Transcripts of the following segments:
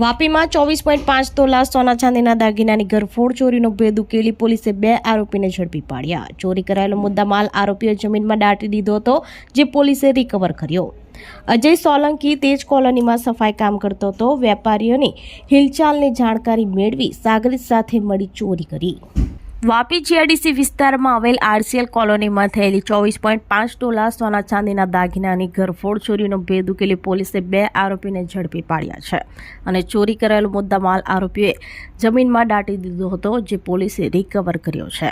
વાપીમાં ચોવીસ પોઈન્ટ પાંચ તોલા સોના ચાંદીના દાગીનાની ઘરફોડ ચોરીનો ભેદ ઉકેલી પોલીસે બે આરોપીને ઝડપી પાડ્યા. ચોરી કરાયેલો મુદ્દામાલ આરોપીએ જમીનમાં દાટી દીધો હતો, જે પોલીસે રિકવર કર્યો. અજય સોલંકી તેજ કોલોનીમાં સફાઈ કામ કરતો હતો. વેપારીઓની હિલચાલની જાણકારી મેળવી સાગરીત સાથે મળી ચોરી કરી. વાપી જીઆરડીસી વિસ્તારમાં આવેલ આરસીએલ કોલોનીમાં થયેલી ચોવીસ પોઈન્ટ પાંચ તોલા સોના ચાંદીના દાગીનાની ઘરફોડ ચોરીનો ભેદ ઉકેલી પોલીસે બે આરોપીને ઝડપી પાડ્યા છે. અને ચોરી કરાયેલો મુદ્દામાલ આરોપીએ જમીનમાં દાટી દીધો હતો, જે પોલીસે રિકવર કર્યો છે.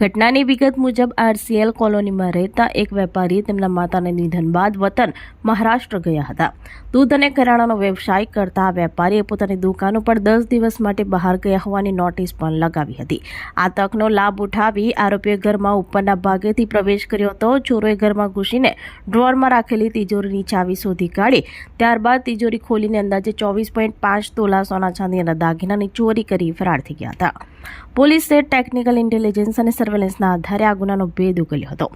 ઘટનાની વિગત મુજબ આરસીએલ કોલોનીમાં રહેતા એક વેપારી તેમના માતાના નિધન બાદ વતન મહારાષ્ટ્ર ગયા હતા. દૂધ અને કરિયાણાનો વ્યવસાય કરતા વેપારીએ પોતાની દુકાનો ઉપર દસ દિવસ માટે બહાર ગયા હોવાની નોટિસ પણ લગાવી હતી. આ તકનો લાભ ઉઠાવી આરોપીએ ઘરમાં ઉપરના ભાગેથી પ્રવેશ કર્યો હતો. ચોરોએ ઘરમાં ઘૂસીને ડ્રોરમાં રાખેલી તિજોરીની ચાવી શોધી કાઢી. ત્યારબાદ તિજોરી ખોલીને અંદાજે ચોવીસ પોઈન્ટ પાંચ તોલા સોના ચાંદીના દાગીનાની ચોરી કરી ફરાર થઈ ગયા હતા. પોલીસે ટેકનિકલ ઇન્ટેલિજન્સ અને સર્વેલન્સના આધારે આ ગુનાનો ભેદ ઉકેલ્યો હતો.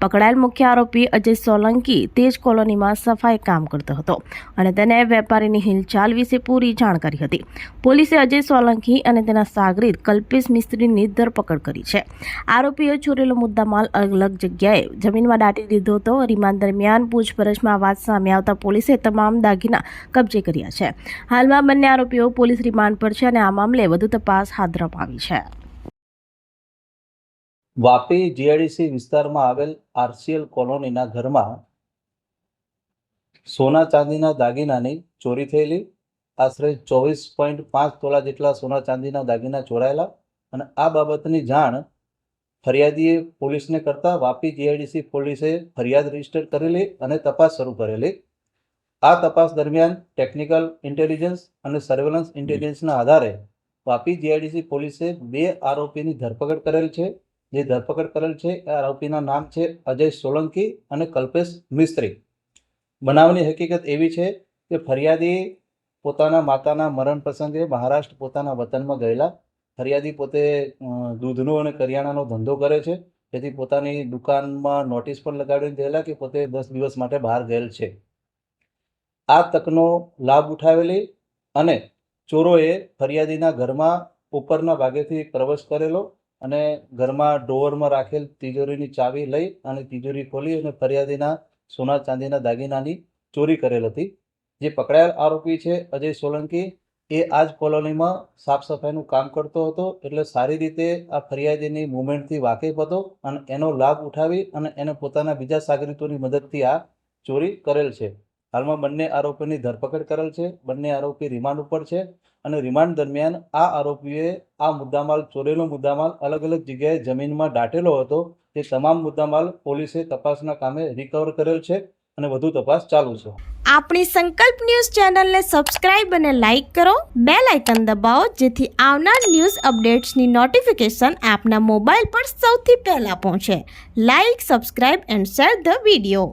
પકડાયેલ મુખ્ય આરોપી અજય સોલંકી તેજ કોલોનીમાં સફાઈ કામ કરતો હતો અને તેને વેપારીની હિલચાલ વિશે પૂરી જાણકારી હતી. પોલીસે અજય સોલંકી અને તેના સાગરીત કલ્પેશ મિસ્ત્રીની ધરપકડ કરી છે. આરોપીએ ચોરેલો મુદ્દામાલ અલગ જગ્યાએ જમીનમાં દાટી દીધો હતો. રિમાન્ડ દરમિયાન પૂછપરછમાં વાત સામે આવતા પોલીસે તમામ દાગીના કબજે કર્યા છે. હાલમાં બંને આરોપીઓ પોલીસ રિમાન્ડ પર છે અને આ મામલે વધુ તપાસ હાથ ધરવામાં આવી છે વાપી જીઆઈડીસી વિસ્તારમાં આવેલ આરસીએલ કોલોનીના ઘરમાં સોના ચાંદીના દાગીનાની ચોરી થયેલી, આશરે ચોવીસ પોઈન્ટ પાંચ તોલા જેટલા સોના ચાંદીના દાગીના ચોરાયેલા અને આ બાબતની જાણ ફરિયાદીએ પોલીસને કરતા વાપી જીઆઈડીસી પોલીસે ફરિયાદ રજિસ્ટર કરેલી અને તપાસ શરૂ કરેલી. આ તપાસ દરમિયાન ટેકનિકલ ઇન્ટેલિજન્સ અને સર્વેલન્સ ઇન્ટેલિજન્સના આધારે વાપી જીઆઈડીસી પોલીસે બે આરોપીની ધરપકડ કરેલ છે. જે ધરપકડ કરેલ છે એ આરોપીના નામ છે અજય સોલંકી અને કલ્પેશ મિસ્ત્રી. બનાવની હકીકત એવી છે કે ફરિયાદી પોતાના માતાના મરણ પ્રસંગે મહારાષ્ટ્ર પોતાના વતનમાં ગયેલા. ફરિયાદી પોતે દૂધનો અને કરિયાણાનો ધંધો કરે છે. જેથી પોતાની દુકાનમાં નોટિસ પણ લગાડીને ગયેલા કે પોતે દસ દિવસ માટે બહાર ગયેલ છે. આ તકનો લાભ ઉઠાવેલી અને ચોરોએ ફરિયાદીના ઘરમાં ઉપરના ભાગેથી પ્રવેશ કરેલો અને ઘરમાં ડોરમાં રાખેલ તિજોરીની ચાવી લઈ અને તિજોરી ખોલી અને ફરિયાદીના સોના ચાંદીના દાગીનાની ચોરી કરેલ હતી. જે પકડાયેલ આરોપી છે અજય સોલંકી એ આ જ કોલોનીમાં સાફ સફાઈનું કામ કરતો હતો એટલે સારી રીતે આ ફરિયાદીની મુવમેન્ટથી વાકેફ હતો અને એનો લાભ ઉઠાવી અને એને પોતાના બીજા સાગરીતોની મદદથી આ ચોરી કરેલ છે. હાલમાં બંને આરોપીની ધરપકડ કરેલ છે, બંને આરોપી રિમાન્ડ ઉપર છે અને રિમાન્ડ દરમિયાન આ આરોપીએ આ મુદ્દામાલ, ચોરેલો મુદ્દામાલ અલગ અલગ જગ્યાએ જમીનમાં દાટેલો હતો. તે તમામ મુદ્દામાલ પોલીસે તપાસના કામે રિકવર કરેલ છે અને વધુ તપાસ ચાલુ છે. આપણી સંકલ્પ ન્યૂઝ ચેનલને સબસ્ક્રાઇબ અને લાઇક કરો. બે લાઇકન દબાવો, જેથી આવનાર ન્યૂઝ અપડેટ્સની નોટિફિકેશન આપના મોબાઈલ પર સૌથી પહેલાં પહોંચે. Like subscribe and share the video